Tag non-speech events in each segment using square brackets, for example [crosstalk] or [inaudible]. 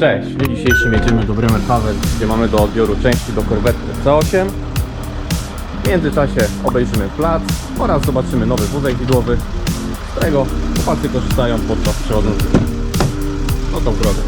Cześć, w dniu dzisiejszym jedziemy do Bremerhaven, gdzie mamy do odbioru części do korwety C8. W międzyczasie obejrzymy plac oraz zobaczymy nowy wózek widłowy, z którego chłopacy korzystają podczas przechodzą no tą drogę.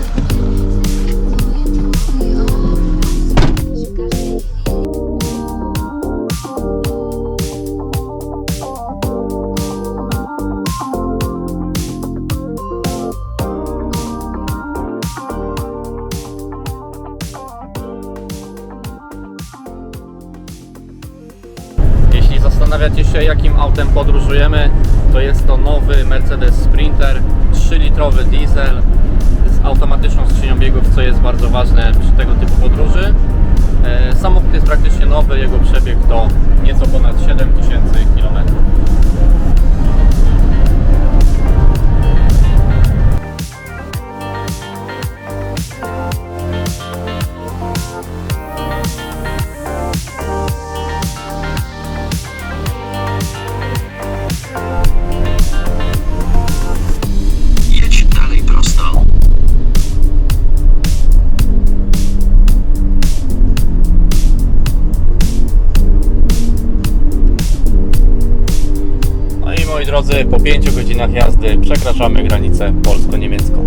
Autem podróżujemy, to jest to nowy Mercedes Sprinter 3-litrowy diesel z automatyczną skrzynią biegów, co jest bardzo ważne przy tego typu podróży. E, Samochód jest praktycznie nowy, jego przebieg to nieco ponad 7000 km. 5 godzinach jazdy przekraczamy granicę polsko-niemiecką.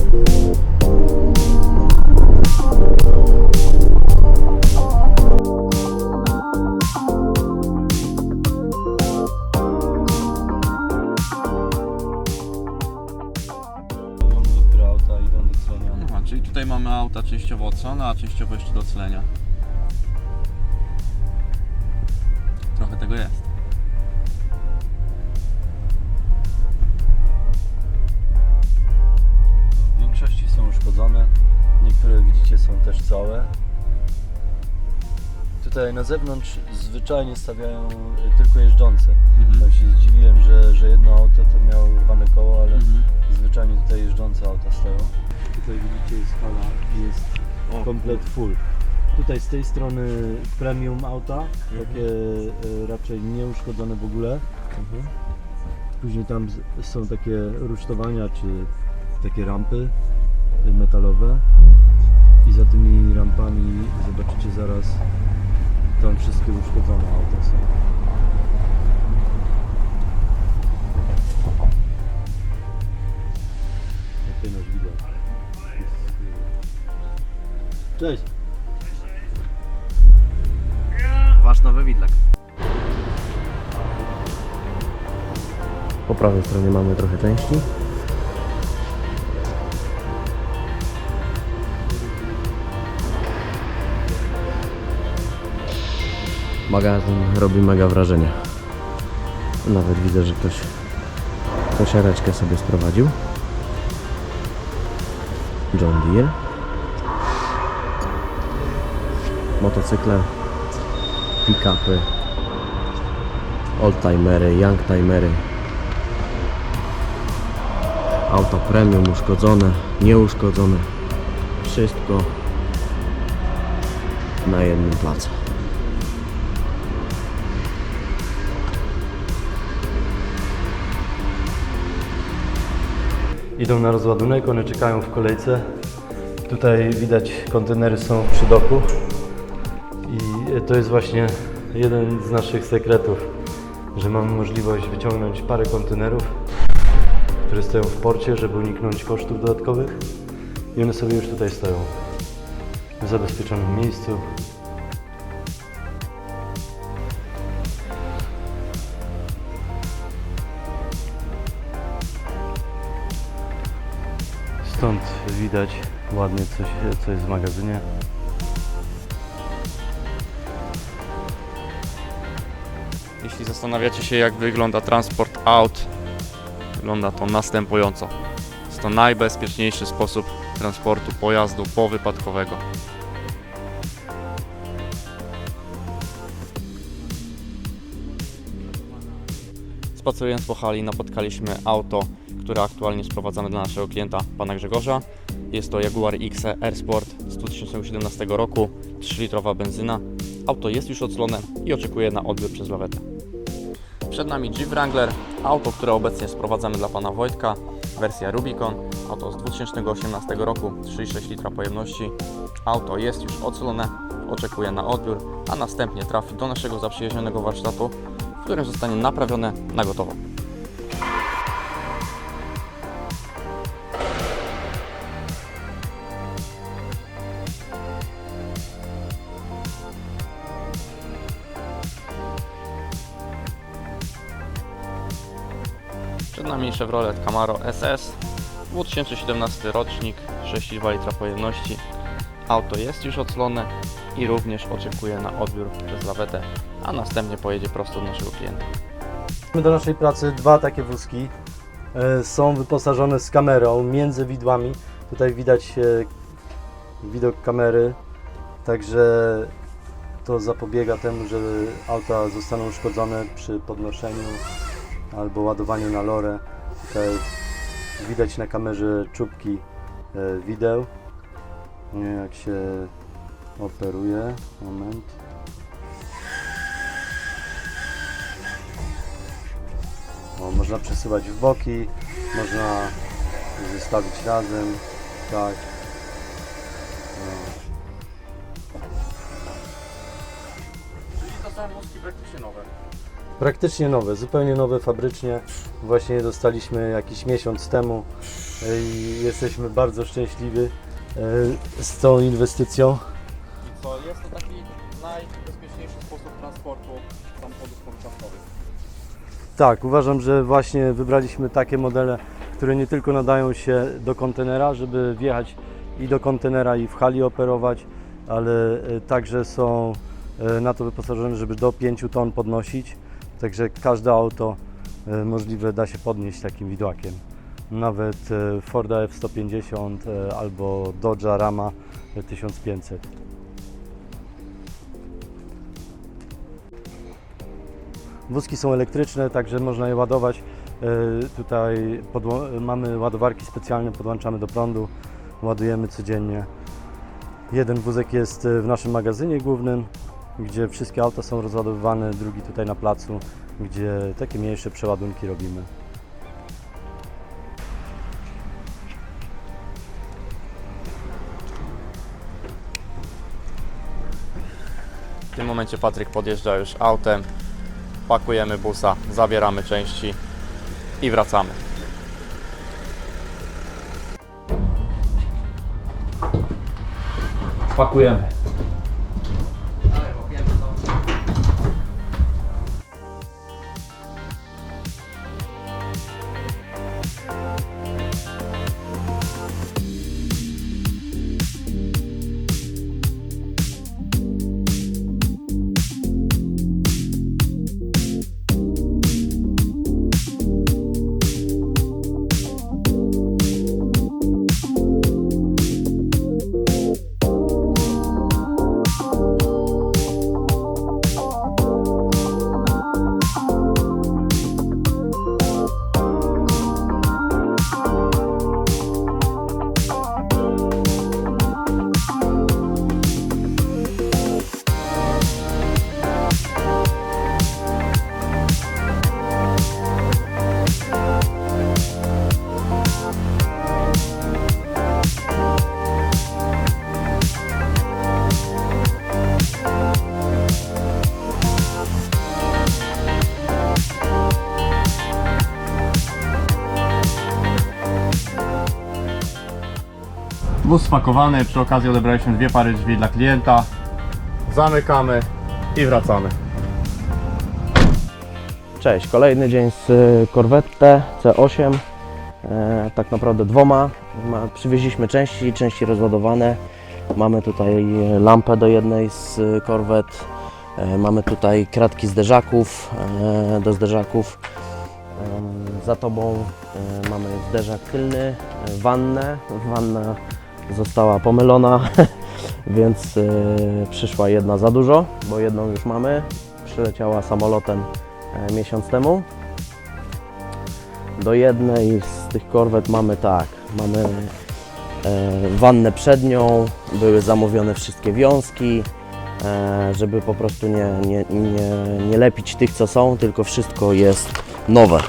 Aha, czyli tutaj mamy auta częściowo ocone, a częściowo jeszcze do oclenia. Trochę tego jest. Są też całe. Tutaj na zewnątrz zwyczajnie stawiają y, tylko jeżdżące. Mhm. Tam się zdziwiłem, że, że jedno auto to miało urwane koło, ale Mhm. zwyczajnie tutaj jeżdżące auta stoją. Tutaj widzicie jest hala i jest O. komplet full. Tutaj z tej strony premium auta, takie y, raczej nieuszkodzone w ogóle. Później tam są takie rusztowania, czy takie rampy y, metalowe. I za tymi rampami zobaczycie zaraz, tam wszystkie uszkodzone auta są. Nasz widok. Cześć! Wasz nowy widlak. Po prawej stronie mamy trochę części. Magazyn robi mega wrażenie. Nawet widzę, że ktoś kosiareczkę sobie sprowadził. John Deere. Motocykle pick-upy, oldtimery, youngtimery, auta premium uszkodzone, nieuszkodzone, wszystko na jednym placu. Idą na rozładunek, one czekają w kolejce. Tutaj widać kontenery są przy doku. I to jest właśnie jeden z naszych sekretów, że mamy możliwość wyciągnąć parę kontenerów, które stoją w porcie, żeby uniknąć kosztów dodatkowych. I one sobie już tutaj stoją w zabezpieczonym miejscu. Stąd widać ładnie coś, co jest w magazynie. Jeśli zastanawiacie się jak wygląda transport aut, wygląda to następująco. Jest to najbezpieczniejszy sposób transportu pojazdu powypadkowego. Spacerując po hali napotkaliśmy auto, które aktualnie sprowadzamy dla naszego klienta, pana Grzegorza. Jest to Jaguar XE Sport z 2017 roku, 3-litrowa benzyna. Auto jest już oclone i oczekuje na odbiór przez lawetę. Przed nami Jeep Wrangler, auto, które obecnie sprowadzamy dla pana Wojtka, wersja Rubicon, Auto z 2018 roku, 3,6 litra pojemności. Auto jest już oclone, oczekuje na odbiór, a następnie trafi do naszego zaprzyjaźnionego warsztatu, w którym zostanie naprawione na gotowo. Przed nami Chevrolet Camaro SS, 2017 rocznik, 6,2 litra pojemności. Auto jest już oclone i również oczekuje na odbiór przez lawetę, a następnie pojedzie prosto do naszego klienta. Mamy do naszej pracy dwa takie wózki. E, Są wyposażone z kamerą między widłami. Tutaj widać e, widok kamery, także to zapobiega temu, że auta zostaną uszkodzone przy podnoszeniu albo ładowaniu na lorę. Tutaj widać na kamerze czubki e, wideł, Nie, jak się operuje. Moment. O, można przesuwać w boki, można zestawić razem, tak. Czyli to są wózki praktycznie nowe. Praktycznie nowe, zupełnie nowe fabrycznie. Właśnie je dostaliśmy jakiś miesiąc temu i jesteśmy bardzo szczęśliwi e, z tą inwestycją. I co, jest to taki najbezpieczniejszy sposób transportu samochodów porządkowych. Tak, uważam, że właśnie wybraliśmy takie modele, które nie tylko nadają się do kontenera, żeby wjechać i do kontenera i w hali operować, ale e, także są e, na to wyposażone, żeby do 5 ton podnosić. Także każde auto e, możliwe da się podnieść takim widłakiem. Nawet e, Forda F-150 e, albo Dodge'a Rama 1500. Wózki są elektryczne, także można je ładować. Tutaj mamy ładowarki specjalne, podłączamy do prądu, ładujemy codziennie. Jeden wózek jest w naszym magazynie głównym, gdzie wszystkie auta są rozładowywane, drugi tutaj na placu, gdzie takie mniejsze przeładunki robimy. W tym momencie Patryk podjeżdża już autem, pakujemy busa, zabieramy części i wracamy. Pakujemy. Wóz spakowany, przy okazji odebraliśmy dwie pary drzwi dla klienta. Zamykamy i wracamy. Cześć, kolejny dzień z y, Corvette C8. E, tak naprawdę dwoma. Ma, przywieźliśmy części, części rozładowane. Mamy tutaj e, lampę do jednej z y, Corvette. E, mamy tutaj kratki zderzaków e, do zderzaków. E, za tobą e, mamy zderzak tylny, e, wannę. Wanna została pomylona, [laughs] więc e, przyszła jedna za dużo, bo jedną już mamy. Przyleciała samolotem e, miesiąc temu. Do jednej z tych korwet mamy tak, mamy e, wannę przednią, były zamówione wszystkie wiązki, żeby po prostu nie, nie, nie, nie lepić tych co są, tylko wszystko jest nowe.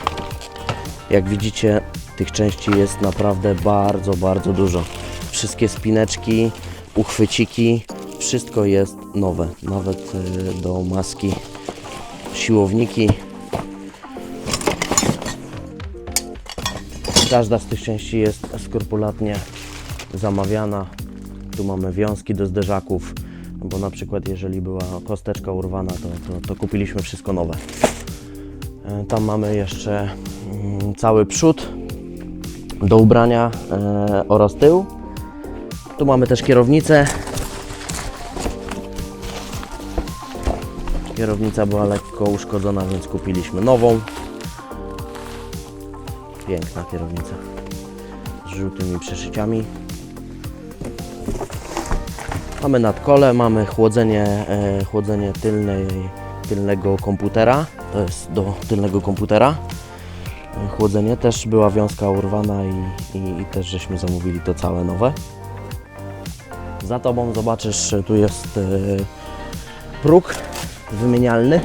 Jak widzicie, tych części jest naprawdę bardzo, bardzo dużo. Wszystkie spineczki, uchwyciki, wszystko jest nowe. Nawet y, do maski, siłowniki. Każda z tych części jest skrupulatnie zamawiana. Tu mamy wiązki do zderzaków, bo na przykład jeżeli była kosteczka urwana, to, to, to kupiliśmy wszystko nowe. E, Tam mamy jeszcze mm, cały przód do ubrania e, oraz tył. Tu mamy też kierownicę. Kierownica była lekko uszkodzona, więc kupiliśmy nową. Piękna kierownica z żółtymi przeszyciami. Mamy nadkole, mamy chłodzenie, e, chłodzenie tylnej, tylnego komputera. To jest do tylnego komputera. E, Chłodzenie też była wiązka urwana i, i, i też żeśmy zamówili to całe nowe. Za tobą zobaczysz, tu jest e, próg wymienialny.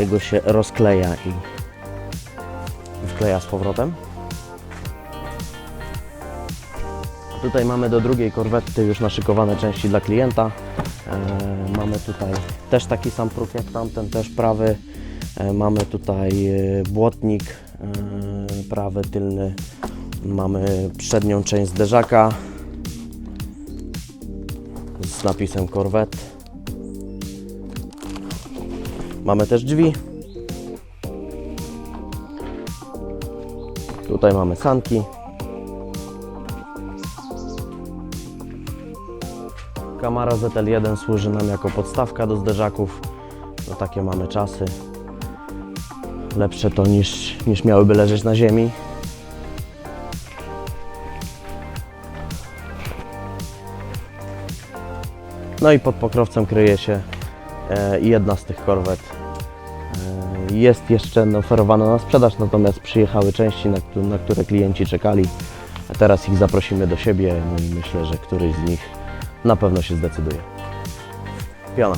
Jego się rozkleja i wkleja z powrotem. Tutaj mamy do drugiej korwety już naszykowane części dla klienta. E, mamy tutaj też taki sam próg jak tamten, też prawy. E, mamy tutaj błotnik prawy, tylny. Mamy przednią część zderzaka napisem Corvette. Mamy też drzwi. Tutaj mamy sanki. Kamara ZL1 służy nam jako podstawka do zderzaków. No takie mamy czasy. Lepsze to niż, niż miałyby leżeć na ziemi. No i pod pokrowcem kryje się e, jedna z tych korwet. E, jest jeszcze oferowana na sprzedaż, natomiast przyjechały części, na, któ- na które klienci czekali. Teraz ich zaprosimy do siebie, no i myślę, że któryś z nich na pewno się zdecyduje. Piona.